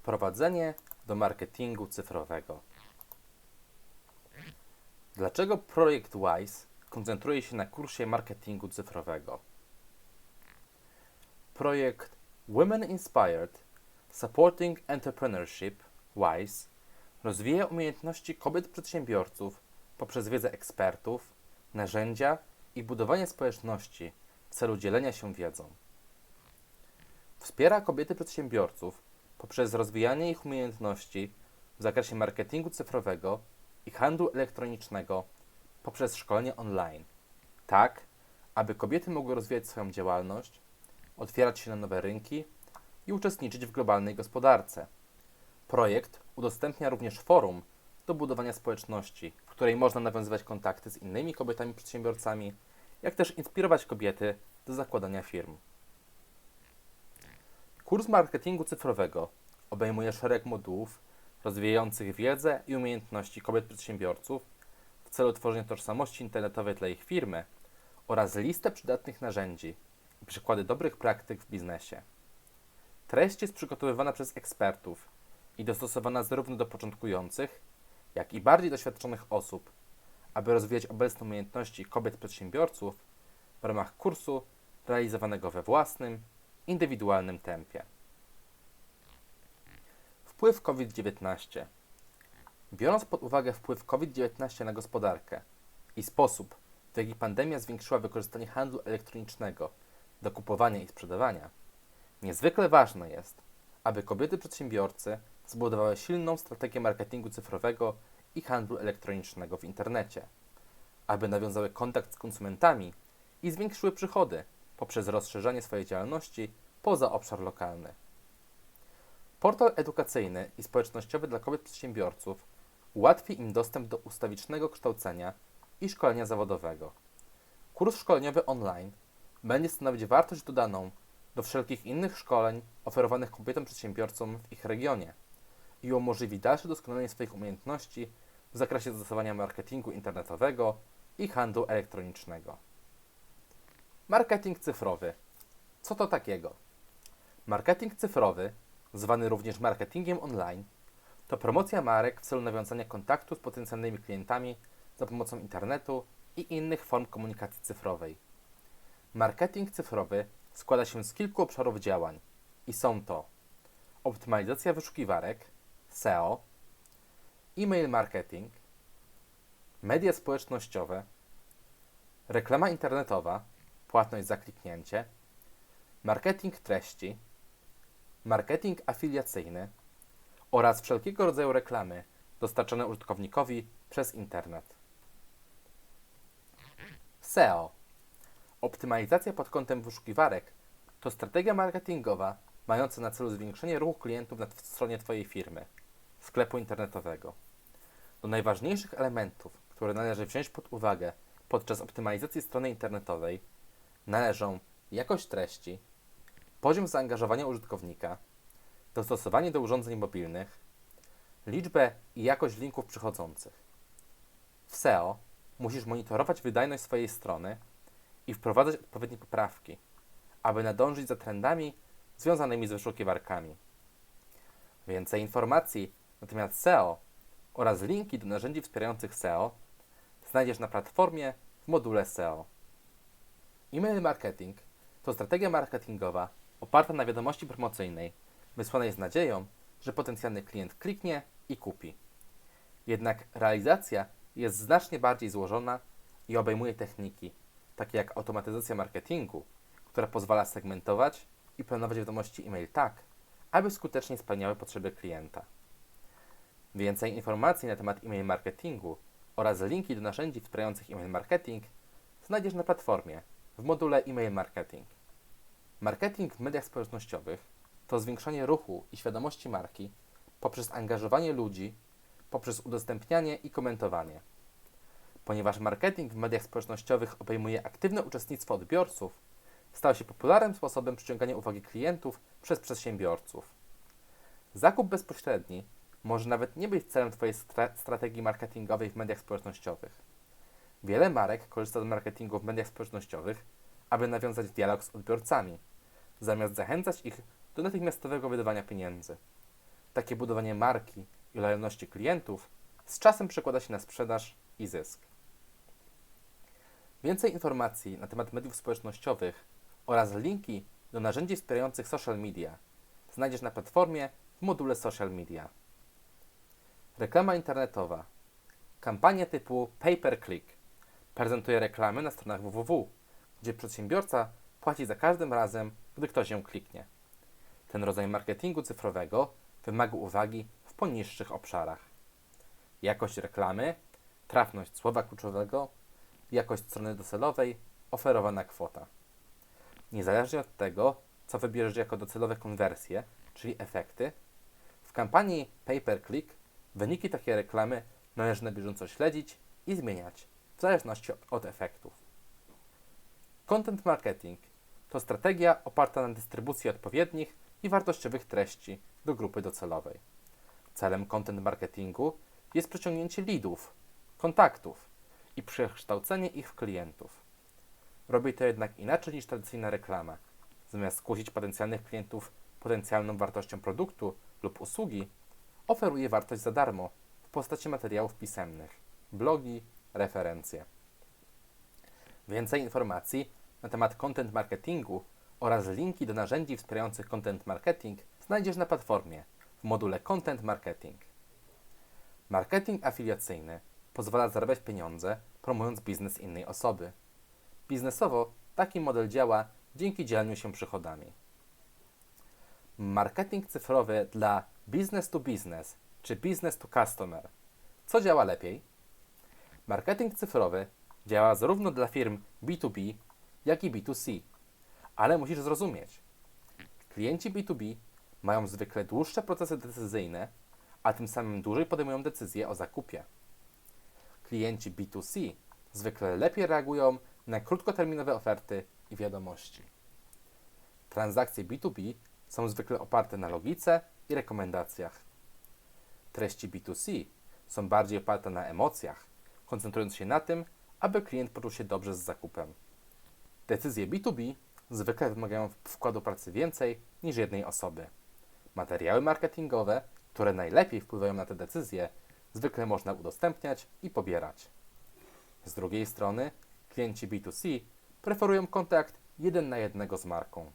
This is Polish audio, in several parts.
Wprowadzenie do marketingu cyfrowego. Dlaczego projekt WISE koncentruje się na kursie marketingu cyfrowego? Projekt Women Inspired Supporting Entrepreneurship WISE rozwija umiejętności kobiet przedsiębiorców poprzez wiedzę ekspertów, narzędzia i budowanie społeczności w celu dzielenia się wiedzą. Wspiera kobiety przedsiębiorców poprzez rozwijanie ich umiejętności w zakresie marketingu cyfrowego i handlu elektronicznego poprzez szkolenie online, tak aby kobiety mogły rozwijać swoją działalność, otwierać się na nowe rynki i uczestniczyć w globalnej gospodarce. Projekt udostępnia również forum do budowania społeczności, w której można nawiązywać kontakty z innymi kobietami przedsiębiorcami, jak też inspirować kobiety do zakładania firm. Kurs marketingu cyfrowego obejmuje szereg modułów rozwijających wiedzę i umiejętności kobiet przedsiębiorców w celu tworzenia tożsamości internetowej dla ich firmy oraz listę przydatnych narzędzi i przykłady dobrych praktyk w biznesie. Treść jest przygotowywana przez ekspertów i dostosowana zarówno do początkujących, jak i bardziej doświadczonych osób, aby rozwijać obecne umiejętności kobiet przedsiębiorców w ramach kursu realizowanego we własnym, indywidualnym tempie. Wpływ COVID-19. Biorąc pod uwagę wpływ COVID-19 na gospodarkę i sposób, w jaki pandemia zwiększyła wykorzystanie handlu elektronicznego do kupowania i sprzedawania, niezwykle ważne jest, aby kobiety przedsiębiorcy zbudowały silną strategię marketingu cyfrowego i handlu elektronicznego w internecie, aby nawiązały kontakt z konsumentami i zwiększyły przychody poprzez rozszerzanie swojej działalności poza obszar lokalny. Portal edukacyjny i społecznościowy dla kobiet przedsiębiorców ułatwi im dostęp do ustawicznego kształcenia i szkolenia zawodowego. Kurs szkoleniowy online będzie stanowić wartość dodaną do wszelkich innych szkoleń oferowanych kobietom przedsiębiorcom w ich regionie i umożliwi dalsze doskonalenie swoich umiejętności w zakresie zastosowania marketingu internetowego i handlu elektronicznego. Marketing cyfrowy. Co to takiego? Marketing cyfrowy, zwany również marketingiem online, to promocja marek w celu nawiązania kontaktu z potencjalnymi klientami za pomocą internetu i innych form komunikacji cyfrowej. Marketing cyfrowy składa się z kilku obszarów działań i są to optymalizacja wyszukiwarek, SEO, e-mail marketing, media społecznościowe, reklama internetowa, płatność za kliknięcie, marketing treści, marketing afiliacyjny oraz wszelkiego rodzaju reklamy dostarczane użytkownikowi przez internet. SEO Optymalizacja pod kątem wyszukiwarek to strategia marketingowa mająca na celu zwiększenie ruchu klientów na stronie Twojej firmy, sklepu internetowego. Do najważniejszych elementów, które należy wziąć pod uwagę podczas optymalizacji strony internetowej, należą jakość treści, poziom zaangażowania użytkownika, dostosowanie do urządzeń mobilnych, liczbę i jakość linków przychodzących. W SEO musisz monitorować wydajność swojej strony i wprowadzać odpowiednie poprawki, aby nadążyć za trendami związanymi z wyszukiwarkami. Więcej informacji na temat SEO oraz linki do narzędzi wspierających SEO znajdziesz na platformie w module SEO. E-mail marketing to strategia marketingowa oparta na wiadomości promocyjnej, wysłanej z nadzieją, że potencjalny klient kliknie i kupi. Jednak realizacja jest znacznie bardziej złożona i obejmuje techniki, takie jak automatyzacja marketingu, która pozwala segmentować i planować wiadomości e-mail tak, aby skutecznie spełniały potrzeby klienta. Więcej informacji na temat e-mail marketingu oraz linki do narzędzi wspierających e-mail marketing znajdziesz na platformie w module e-mail marketing. Marketing w mediach społecznościowych to zwiększanie ruchu i świadomości marki poprzez angażowanie ludzi, poprzez udostępnianie i komentowanie. Ponieważ marketing w mediach społecznościowych obejmuje aktywne uczestnictwo odbiorców, stał się popularnym sposobem przyciągania uwagi klientów przez przedsiębiorców. Zakup bezpośredni może nawet nie być celem Twojej stra- strategii marketingowej w mediach społecznościowych. Wiele marek korzysta z marketingu w mediach społecznościowych, aby nawiązać dialog z odbiorcami, zamiast zachęcać ich do natychmiastowego wydawania pieniędzy. takie budowanie marki i lojalności klientów z czasem przekłada się na sprzedaż i zysk. Więcej informacji na temat mediów społecznościowych oraz linki do narzędzi wspierających social media znajdziesz na platformie w module Social Media. Reklama internetowa. Kampania typu pay per click prezentuje reklamy na stronach www, gdzie przedsiębiorca płaci za każdym razem, gdy ktoś ją kliknie. Ten rodzaj marketingu cyfrowego wymaga uwagi w poniższych obszarach. Jakość reklamy, trafność słowa kluczowego, jakość strony docelowej, oferowana kwota. Niezależnie od tego, co wybierzesz jako docelowe konwersje, czyli efekty, w kampanii pay per click wyniki takiej reklamy należy na bieżąco śledzić i zmieniać w zależności od efektów. Content marketing to strategia oparta na dystrybucji odpowiednich i wartościowych treści do grupy docelowej. Celem content marketingu jest przyciągnięcie leadów, kontaktów i przekształcenie ich w klientów. Robi to jednak inaczej niż tradycyjna reklama. Zamiast skusić potencjalnych klientów potencjalną wartością produktu lub usługi, oferuje wartość za darmo w postaci materiałów pisemnych, blogi, referencje. Więcej informacji na temat content marketingu oraz linki do narzędzi wspierających content marketing znajdziesz na platformie w module Content Marketing. Marketing afiliacyjny pozwala zarabiać pieniądze promując biznes innej osoby. Biznesowo taki model działa dzięki dzieleniu się przychodami. Marketing cyfrowy dla business to business czy business to customer. Co działa lepiej? Marketing cyfrowy działa zarówno dla firm B2B, jak i B2C. Ale musisz zrozumieć, klienci B2B mają zwykle dłuższe procesy decyzyjne, a tym samym dłużej podejmują decyzje o zakupie. Klienci B2C zwykle lepiej reagują na krótkoterminowe oferty i wiadomości. Transakcje B2B są zwykle oparte na logice i rekomendacjach. Treści B2C są bardziej oparte na emocjach, koncentrując się na tym, aby klient poczuł się dobrze z zakupem. Decyzje B2B zwykle wymagają wkładu pracy więcej niż jednej osoby. Materiały marketingowe, które najlepiej wpływają na te decyzje, zwykle można udostępniać i pobierać. Z drugiej strony, klienci B2C preferują kontakt jeden na jednego z marką.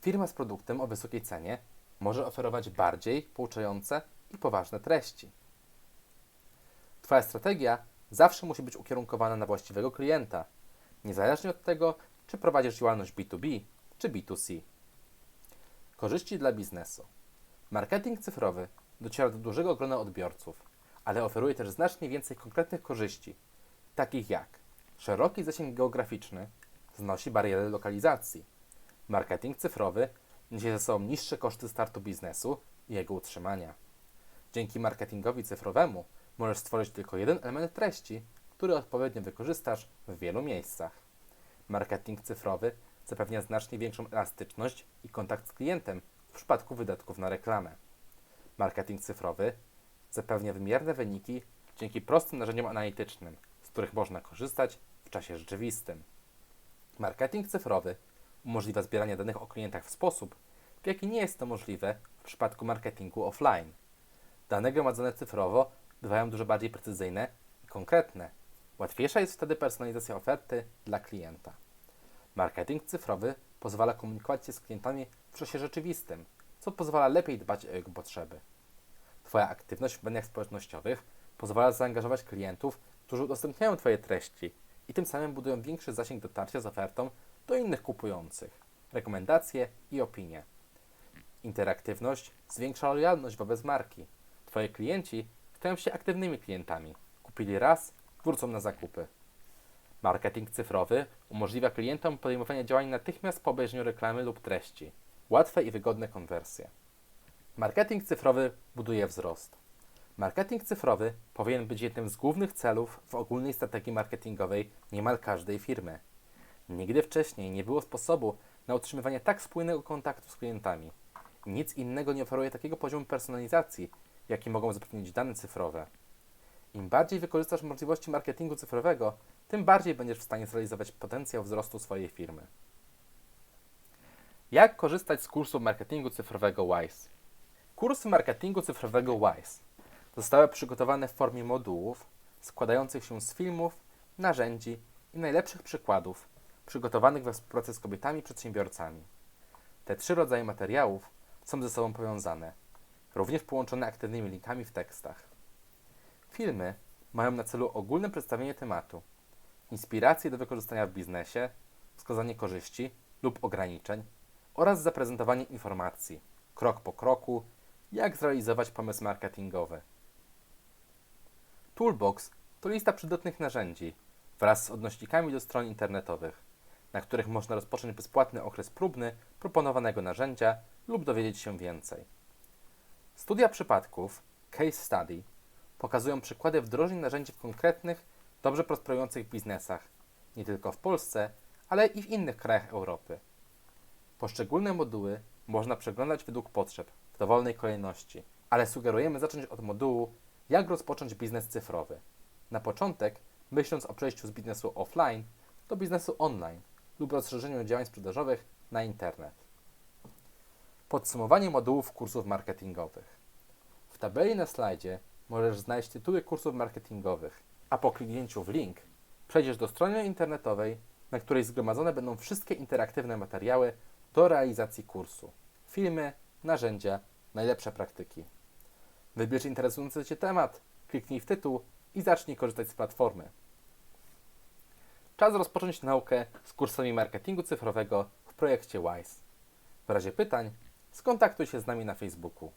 Firma z produktem o wysokiej cenie może oferować bardziej pouczające i poważne treści. Twoja strategia zawsze musi być ukierunkowana na właściwego klienta, niezależnie od tego, czy prowadzisz działalność B2B czy B2C. Korzyści dla biznesu. Marketing cyfrowy dociera do dużego grona odbiorców, ale oferuje też znacznie więcej konkretnych korzyści, takich jak szeroki zasięg geograficzny, znosi bariery lokalizacji. Marketing cyfrowy niesie ze sobą niższe koszty startu biznesu i jego utrzymania. Dzięki marketingowi cyfrowemu możesz stworzyć tylko jeden element treści, który odpowiednio wykorzystasz w wielu miejscach. Marketing cyfrowy zapewnia znacznie większą elastyczność i kontakt z klientem w przypadku wydatków na reklamę. Marketing cyfrowy zapewnia wymierne wyniki dzięki prostym narzędziom analitycznym, z których można korzystać w czasie rzeczywistym. Marketing cyfrowy umożliwia zbieranie danych o klientach w sposób, w jaki nie jest to możliwe w przypadku marketingu offline. Dane gromadzone cyfrowo bywają dużo bardziej precyzyjne i konkretne. Łatwiejsza jest wtedy personalizacja oferty dla klienta. Marketing cyfrowy pozwala komunikować się z klientami w czasie rzeczywistym, co pozwala lepiej dbać o jego potrzeby. Twoja aktywność w mediach społecznościowych pozwala zaangażować klientów, którzy udostępniają Twoje treści i tym samym budują większy zasięg dotarcia z ofertą do innych kupujących, rekomendacje i opinie. Interaktywność zwiększa lojalność wobec marki. Twoje klienci stają się aktywnymi klientami. Kupili raz, wrócą na zakupy. Marketing cyfrowy umożliwia klientom podejmowanie działań natychmiast po obejrzeniu reklamy lub treści. Łatwe i wygodne konwersje. Marketing cyfrowy buduje wzrost. Marketing cyfrowy powinien być jednym z głównych celów w ogólnej strategii marketingowej niemal każdej firmy. Nigdy wcześniej nie było sposobu na utrzymywanie tak spójnego kontaktu z klientami. Nic innego nie oferuje takiego poziomu personalizacji, jaki mogą zapewnić dane cyfrowe. Im bardziej wykorzystasz możliwości marketingu cyfrowego, tym bardziej będziesz w stanie zrealizować potencjał wzrostu swojej firmy. Jak korzystać z kursu marketingu cyfrowego WISE? Kursy marketingu cyfrowego WISE zostały przygotowane w formie modułów składających się z filmów, narzędzi i najlepszych przykładów przygotowanych we współpracy z kobietami przedsiębiorcami. Te trzy rodzaje materiałów są ze sobą powiązane, również połączone aktywnymi linkami w tekstach. Filmy mają na celu ogólne przedstawienie tematu, inspiracje do wykorzystania w biznesie, wskazanie korzyści lub ograniczeń oraz zaprezentowanie informacji, krok po kroku, jak zrealizować pomysł marketingowy. Toolbox to lista przydatnych narzędzi wraz z odnośnikami do stron internetowych, na których można rozpocząć bezpłatny okres próbny proponowanego narzędzia lub dowiedzieć się więcej. Studia przypadków, case study, pokazują przykłady wdrożeń narzędzi w konkretnych, dobrze prosperujących biznesach, nie tylko w Polsce, ale i w innych krajach Europy. Poszczególne moduły można przeglądać według potrzeb, w dowolnej kolejności, ale sugerujemy zacząć od modułu Jak rozpocząć biznes cyfrowy. Na początek, myśląc o przejściu z biznesu offline do biznesu online lub rozszerzeniu działań sprzedażowych na internet. Podsumowanie modułów kursów marketingowych. W tabeli na slajdzie możesz znaleźć tytuły kursów marketingowych, a po kliknięciu w link przejdziesz do strony internetowej, na której zgromadzone będą wszystkie interaktywne materiały do realizacji kursu. Filmy, narzędzia, najlepsze praktyki. Wybierz interesujący Cię temat, kliknij w tytuł i zacznij korzystać z platformy. Czas rozpocząć naukę z kursami marketingu cyfrowego w projekcie WISE. W razie pytań skontaktuj się z nami na Facebooku.